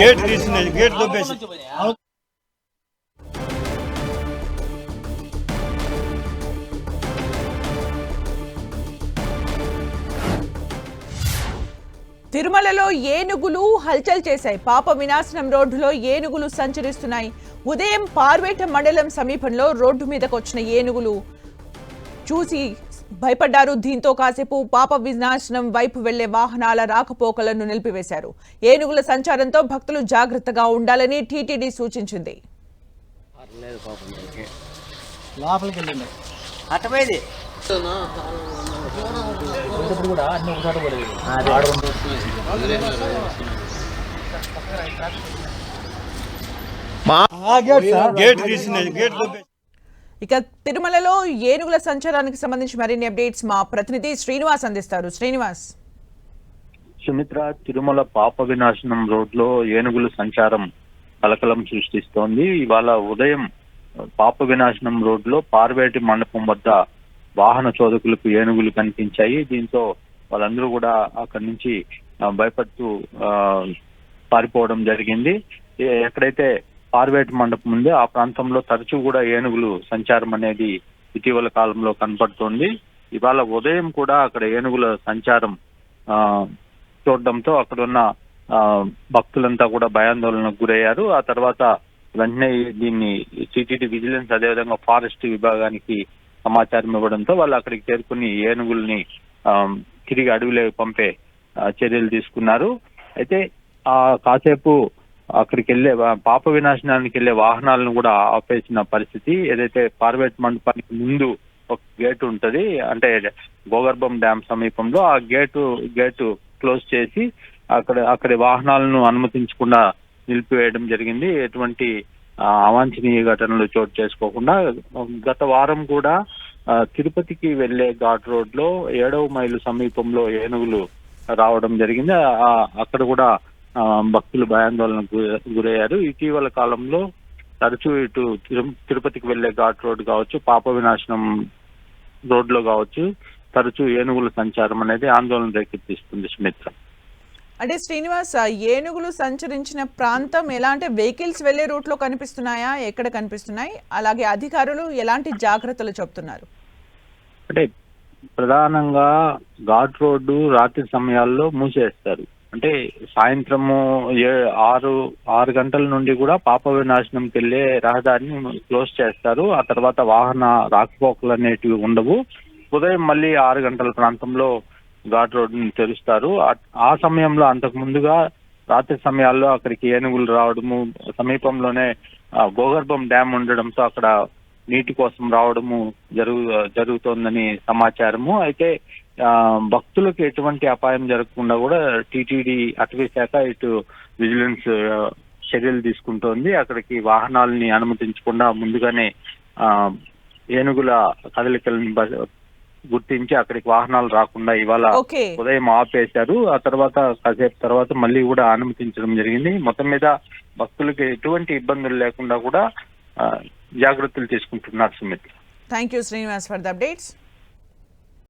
Gate తీసింది gate దొబ్బేసి తిరుమలలో ఏనుగులు హల్చల్ చేశాయి. పాప వినాశనం రోడ్డులో ఏనుగులు సంచరిస్తున్నాయి. ఉదయం పార్వేట మండలం సమీపంలో రోడ్డు మీదకు వచ్చిన ఏనుగులు చూసి భయపడ్డారు. దీంతో కాసేపు పాప వినాశనం వైపు వెళ్ళే వాహనాల రాకపోకలను నిలిపివేశారు. ఏనుగుల సంచారంతో భక్తులు జాగ్రత్తగా ఉండాలని టీటీడీ సూచించింది. గేట్ గేట్ ఇక తిరుమలలో ఏనుగుల సంచారానికి సంబంధించి మరిన్ని అప్డేట్స్ మా ప్రతినిధి శ్రీనివాస్ అందిస్తారు. శ్రీనివాస్. సుమిత్ర తిరుమల పాప వినాశనం రోడ్లో ఏనుగుల సంచారం కలకలం సృష్టిస్తోంది. ఇవాళ ఉదయం పాప వినాశనం రోడ్లో పార్వేటి మండపం వద్ద వాహన చోదకులకు ఏనుగులు కనిపించాయి. దీంతో వాళ్ళందరూ కూడా అక్కడి నుంచి భయపడుతూ పారిపోవడం జరిగింది. ఎక్కడైతే పార్వేట్ మండపం ఉంది. ఆ ప్రాంతంలో తరచూ కూడా ఏనుగులు సంచారం అనేది ఇటీవల కాలంలో కనపడుతోంది. ఇవాళ ఉదయం కూడా అక్కడ ఏనుగుల సంచారం ఆ చూడడంతో అక్కడ ఉన్న ఆ, భక్తులంతా కూడా భయాందోళనకు గురయ్యారు. ఆ తర్వాత వెంటనే దీన్ని సిటీటీ విజిలెన్స్ అదేవిధంగా ఫారెస్ట్ విభాగానికి సమాచారం ఇవ్వడంతో వాళ్ళు అక్కడికి చేరుకుని ఏనుగుల్ని తిరిగి అడవిలోకి పంపే చర్యలు తీసుకున్నారు. అయితే ఆ కాసేపు అక్కడికి వెళ్ళే పాప వినాశనానికి వెళ్ళే వాహనాలను కూడా ఆపేసిన పరిస్థితి ఏదైతే పార్వేట్ మండపానికి ముందు ఒక గేట్ ఉంటది అంటే గోగర్భం డ్యామ్ సమీపంలో ఆ గేటు గేటు క్లోజ్ చేసి అక్కడ అక్కడి వాహనాలను అనుమతించకుండా నిలిపివేయడం జరిగింది. ఎటువంటి అవాంఛనీయ ఘటనలు చోటు చేసుకోకుండా గత వారం కూడా తిరుపతికి వెళ్ళే ఘాట్ రోడ్లో ఏడవ మైలు సమీపంలో ఏనుగులు రావడం జరిగింది. అక్కడ కూడా భక్తులు భయాందోళనకు గుర- గురయ్యారు. ఇటీవల కాలంలో తరచూ ఇటు తిరు- తిరుపతికి వెళ్ళే ఘాట్ రోడ్ కావచ్చు పాప వినాశనం రోడ్లో కావచ్చు తరచూ ఏనుగుల సంచారం అనేది ఆందోళన రేకెత్తిస్తుంది సుమిత్ర. అంటే శ్రీనివాస్ ఏనుగులు సంచరించిన ప్రాంతం ఎలాంటి వెహికల్స్ వెళ్ళే రూట్లో కనిపిస్తున్నాయా? ఎక్కడ కనిపిస్తున్నాయి? అలాగే అధికారులు ఎలాంటి జాగ్రత్తలు చెప్తున్నారు? అంటే ప్రధానంగా ఘాట్ రోడ్డు రాత్రి సమయాల్లో మూసేస్తారు. అంటే సాయంత్రము ఏ ఆరు ఆరు గంటల నుండి కూడా పాప వినాశనంకి వెళ్ళే రహదారిని క్లోజ్ చేస్తారు. ఆ తర్వాత వాహన రాకపోకలు అనేటివి ఉండవు. ఉదయం మళ్ళీ ఆరు గంటల ప్రాంతంలో ఘాట్ రోడ్డుని తెరుస్తారు. ఆ- సమయంలో అంతకు ముందుగా రాత్రి సమయాల్లో అక్కడికి ఏనుగులు రావడము సమీపంలోనే గోగర్భం డ్యామ్ ఉండడంతో అక్కడ నీటి కోసం రావడము జరుగు జరుగుతోందని సమాచారము. అయితే భక్తులకు ఎటువంటి అపాయం జరగకుండా కూడా టీటీడీ అటవీ శాఖ ఇటు విజిలెన్స్ చర్యలు తీసుకుంటోంది. అక్కడికి వాహనాలని అనుమతించకుండా ముందుగానే ఆ, ఏనుగుల కదలికలను గుర్తించి అక్కడికి వాహనాలు రాకుండా ఇవాళ ఉదయం ఆపేశారు. ఆ తర్వాత కాసేపు తర్వాత మళ్ళీ కూడా అనుమతించడం జరిగింది. మొత్తం మీద భక్తులకి ఎటువంటి ఇబ్బందులు లేకుండా కూడా జాగ్రత్తలు తీసుకుంటున్నారు Sumit. Thank you Srinivas for the updates